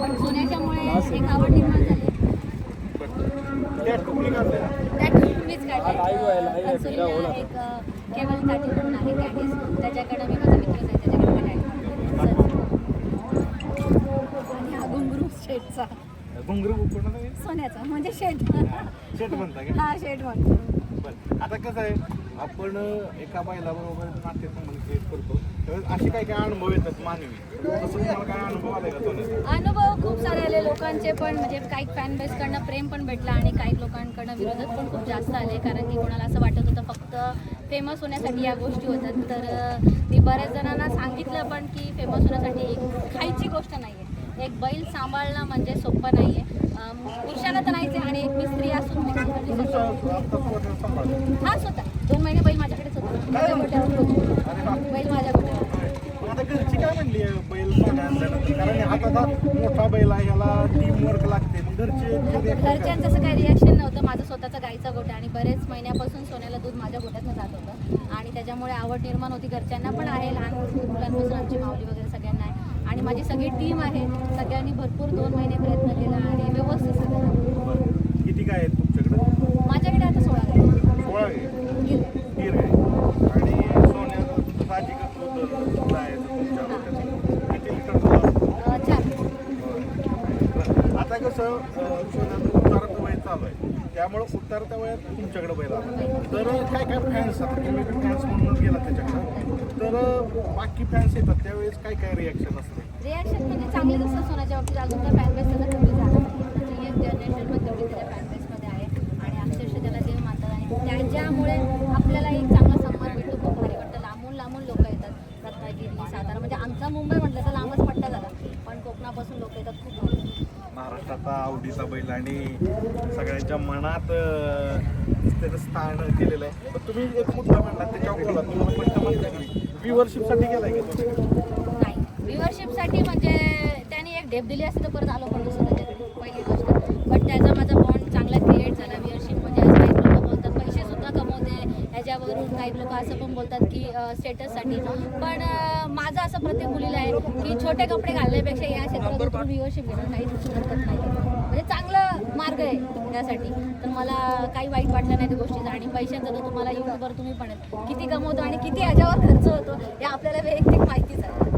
पण सोन्याच्यामुळे एक आवड निर्माण झाली. त्यात मीच काढले कन्सुलीला एक अ, केवल ताटी म्हणून आहे कॅटिस त्याच्याकडे मी माझा मित्रच आहे त्याच्याकडे काढले आणि हा घुंगरू शेटचा घुंगरू सोन्याचा म्हणजे शेट शेट म्हणता हा शेट म्हणतो. बरं. आता कसं आहे? आपण एका बैलाबरोबर नातेसंबंध क्रिएट करतो. त्यावेळेस असे काही काही अनुभव येतात मानवी? तसं तुम्हाला काय अनुभव का खूप सारे आले लोकांचे पण म्हणजे काही फॅन बेसकडनं प्रेम पण भेटला आणि काही लोकांकडनं विरोधक पण खूप जास्त आले कारण की कोणाला असं वाटत होतं फक्त फेमस होण्यासाठी या गोष्टी होतात. तर मी बऱ्याच जणांना सांगितलं पण की फेमस होण्यासाठी एक खायची गोष्ट नाही आहे एक बैल सांभाळणं म्हणजे सोपं नाही आहे पुरुषाला तर नाहीच आहे आणि एक मी स्त्री असून. हा स्वतः. दोन महिने बैल माझ्याकडेच होता माझ्या गोट्यावर होता. बैल माझ्या गोट्यावर पण आता घरची काय म्हणली आहे बैल सोन्या आणल्यानंतर कारण हा आता मोठा बैल आहे याला टीम वर्क लागते. मग घरचे reaction काय? घरच्यांचं असं काही रिॲक्शन नव्हतं. माझं स्वतःचा गाईचा गोठा आणि बरेच महिन्यापासून सोन्याला दूध माझ्या गोठ्यातनं जात होतं. आणि त्याच्यामुळे आवड निर्माण होती. घरच्यांना पण आहे. लहान मुलांपासून आमची माऊली वगैरे सगळ्यांना आहे. आणि माझी सगळी टीम आहे. सगळ्यांनी भरपूर दोन महिने प्रयत्न केला आणि व्यवस्थित सगळं. बरं. किती काय आहेत तुमच्याकडे? माझ्याकडे आता सोळा गाई सोळा आहे तीर आहे. आणि तुमचं साहजिकच दूध आहे तुमच्या गोठ्याचं. किती लिटर दूध असतं? अं, चार बरं. आता कसं सोन्याचं उतारतं वय चालू आहे. त्यामुळं उतारत्या वयात तुमच्याकडे बैल आला. तर काय काय फॅन्स आता? तुम्ही फॅन्स म्हणूनच गेला त्याच्याकडं. तर बाकी फॅन्स येतात त्यावेळेस काय काय रिॲक्शन असते? रिॲक्शन म्हणजे चांगलेच असतं सोन्याच्या बाबतीत अजून तर फॅन बेस त्याचा कमी झाला. जनरेशन पण तेवढी त्याच्या फॅन बेसमध्ये आहे. आणि अक्षरशः त्याला देव मानतात. आणि त्याच्यामुळे आपल्याला एक चांगला सन्मान भेटतो खूप भारी वाटतं लांबून लांबून लोक येतात रत्नागिरी सातारा म्हणजे आमचा मुंबई म्हटलं तर लांबच पट्टा झाला. पण कोकणापासून लोक येतात खूप. महाराष्ट्राचा आवडीचा बैल आणि सगळ्यांच्या मनात त्याचं स्थान केलेलं आहे. पण तुम्ही एक मुद्दा म्हणला त्याच्यावर बोला. तुम्हाला पट्ट व्ह्युअरशिपसाठी गेलाय नाही. व्ह्युअरशिपसाठी म्हणजे त्यांनी एक डेप दिली असते तर परत आलो पण त्याच्याकडे पहिली गोष्ट. बट त्याचा माझा बॉन्ड चांगला क्रिएट झाला व्ह्युअरशिप म्हणजे आज काही लोक बोलतात पैसे सुद्धा कमवते ह्याच्यावरून काही लोक असं पण बोलतात की स्टेटससाठी पण माझं असं प्रत्येक मुलीला आहे की छोटे कपडे घालण्यापेक्षा या क्षेत्रात घेणं काही हरकत नाही म्हणजे चांगलं मार्ग आहे त्यासाठी तर मला काही वाईट वाटलं नाही त्या गोष्टीचा आणि पैशांचा तर तुम्हाला युट्यूबवर तुम्ही पण. किती कमवतो आणि किती ह्याच्यावर खर्च होतो हे आपल्याला वैयक्तिक माहितीच आहे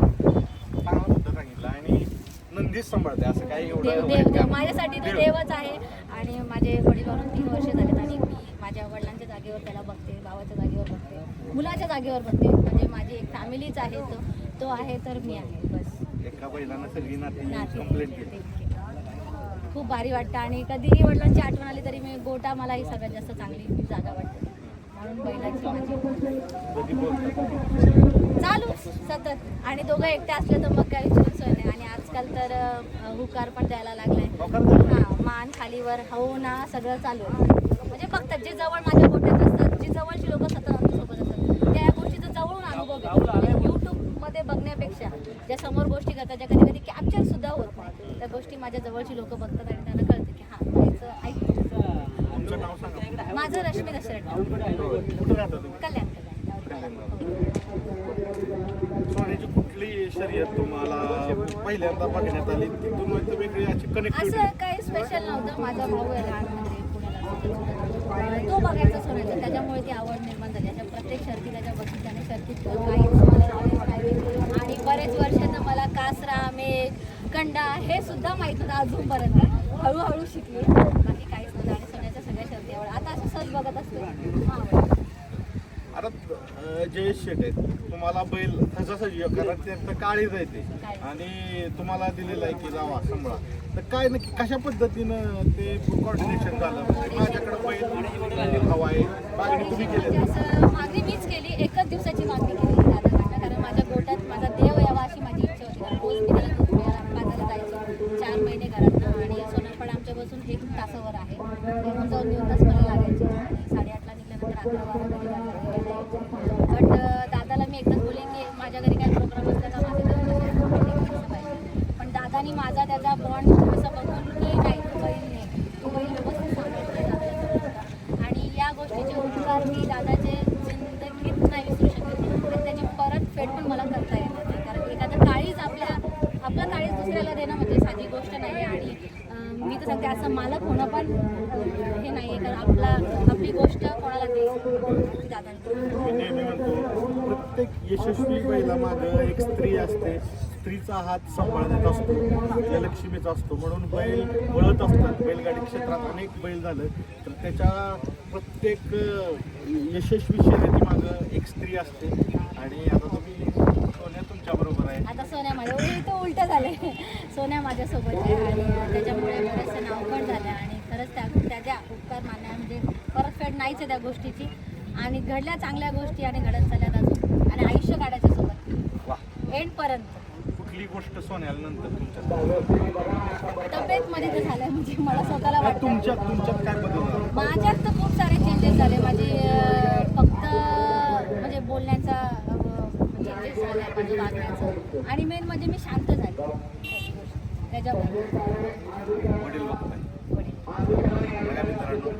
नंदीच सांभाळते असं काही एवढं माझ्यासाठी तर देव. देवच आहे आणि माझे वडील तीन वर्ष झालेत आणि जागेवर त्याला बघते भावाच्या जागेवर बघते मुलाच्या जागेवर बघते. म्हणजे माझी एक फॅमिलीच आहे तो. तो आहे तर मी आहे बस. एका खूप भारी वाटतं आणि कधीही वडिलांची आठवण आली तरी मी गोटा मला ही सगळ्यात जास्त चांगली जागा वाटते. म्हणून चालू सतत. आणि दोघं एकटे असले तर मग विचारून सोय नाही. आणि आजकाल तर हुकार पण द्यायला लागलाय. हा मान खालीवर हो ना सगळं चालू म्हणजे बघतात जे जवळ माझ्या गोट्यात जवळची लोक सतत आमच्यासोबत असतात. त्या या गोष्टीचा जवळून अनुभव घेतात. युट्यूबमध्ये बघण्यापेक्षा ज्या समोर गोष्टी करतात ज्या कधी कधी कॅप्चर सुद्धा होत नाही. त्या गोष्टी माझ्या जवळची लोक बघतात आणि त्यांना कळतं की हां ऐकतो माझं रश्मी दशरथ. कुठं राहता तुम्ही कल्याण. कल्याण सोन्याची कुठली शर्यत तुम्हाला पहिल्यांदा बघण्यात आली? तिथून एकदम वेगळी अशी कनेक्टिव्हिटी असं काही स्पेशल नव्हतं. माझा भाऊ आहे लहान. म्हणजे तो बघायचा सोडायचा त्याच्यामुळे ती आवड निर्माण झाली. अशा प्रत्येक शर्ती त्याच्या बघितल्याने शर्तीत काही आणि बरेच वर्षानं मला कासरा मेघ कंडा हे सुद्धा माहीत होतं अजूनपर्यंत. हळूहळू शिकले. बाकी काहीच नव्हतं. आणि सोन्याच्या सगळ्या शर्ती आवड. आता असं सहज बघत असतो. आता जयेश शेट आहेत तुम्हाला बैल सहजासहजी कारण त्यांचं आहे ते. आणि तुम्हाला दिलेलं आहे की जावा सांभाळा. तर काय नक्की कशा पद्धतीनं ते कॉर्डिनेशन झालं? म्हणजे माझ्याकडे बैल हवा आहे. मागणी तुम्ही केली असं मागणी मीच केली एकच दिवसाची मागणी केली दादाकडनं कारण माझ्या गोट्यात माझा देव यावा अशी माझी इच्छा होती कारण रोज मी त्याला दूध प्यायला पाजायला जायचो चार महिने घरातनं आणि सोनारपाड आमच्यापासून एक तासावर आहे घेऊन जाऊन दोन तास मला लागायचे आणि साडेआठला निघल्यानंतर अकरा बारा घरी वाजता बट दादाला मी एकदाच बोलेन की माझ्या घरी काय प्रोग्राम असला का माझं लग्न आहे, meeting असलं पाहिजे पण दादानी माझा त्याचा बॉन्ड असं बघून की नाही तू बैल नाही तू बैल व्यवस्थित सांभाळते दादाचा आणि या गोष्टीचे उपकार मी दादाचे जिंदगीत नाही विसरू शकत आणि त्याची परत फेड पण मला करता येणार नाही कारण एखादं काळीज आपल्या आपलं काळीज दुसऱ्याला देणं म्हणजे साधी गोष्ट नाही आहे आणि सांगते असं मालक होणं पण हे नाही आहे कारण आपला आपली गोष्ट कोणाला द्यायची प्रत्येक यशस्वी बैलामागं एक स्त्री असते. स्त्रीचा हात सांभाळण्यात असतो. आपल्या लक्ष्मीचा असतो. म्हणून बैल वळत असतात. बैलगाडी क्षेत्रात अनेक बैल झालं तर त्याच्या प्रत्येक यशस्वी शर्यतीमागं एक स्त्री असते. आणि आता तुम्ही सोन्या तुमच्या बरोबर आहे. आता सोन्या माझ्या. उलट झाले. सोन्या माझ्यासोबत आहे आणि त्याच्यामुळे बरेचसे नाव पण झाले आणि खरंच त्या त्याच्या उपकार मान्य म्हणजे परतफेड नाहीच आहे त्या गोष्टीची. आणि घडल्या चांगल्या गोष्टी आणि घडत चालल्यात अजून. आणि आयुष्य काढायच्या सोबत. एंडपर्यंत. कुठली गोष्ट सोन्याला नंतर तुमच्या तब्येतमध्ये तर झालंय म्हणजे मला स्वतःला वाटतं. तुमच्यात तुमच्यात काय बदल झाला? माझ्यात तर खूप सारे चेंजेस झाले. माझे फक्त म्हणजे बोलण्याचा चेंजेस झाला माझं वागण्याचं. आणि मेन म्हणजे मी शांत झाले. वडील बघताय. वडील. बघा मित्रांनो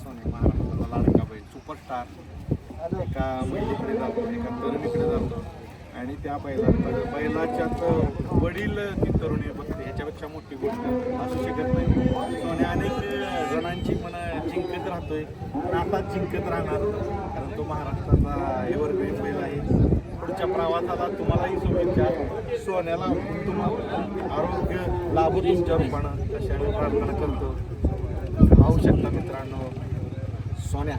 सोने महाराष्ट्राचा लाडका बैल सुपरस्टार एका महिलेकडे जातो एका तरुणीकडे जातो. आणि त्या बैला बैलाच्याच वडील ती तरुणी बघते. ह्याच्यापेक्षा मोठी गोष्ट असू शकत नाही. सोने अनेक जणांची मन जिंकत राहतोय. नातात जिंकत राहणार. कारण तो महाराष्ट्राचा एव्हरग्रीन बैल आहे. तुमच्या प्रवासाला तुम्हालाही शुभेच्छा. सोन्याला तुम्हाला आरोग्य लाभो तुमच्या रूपानं. अशा प्रार्थना करतो. आवश्यकता मित्रांनो सोन्या.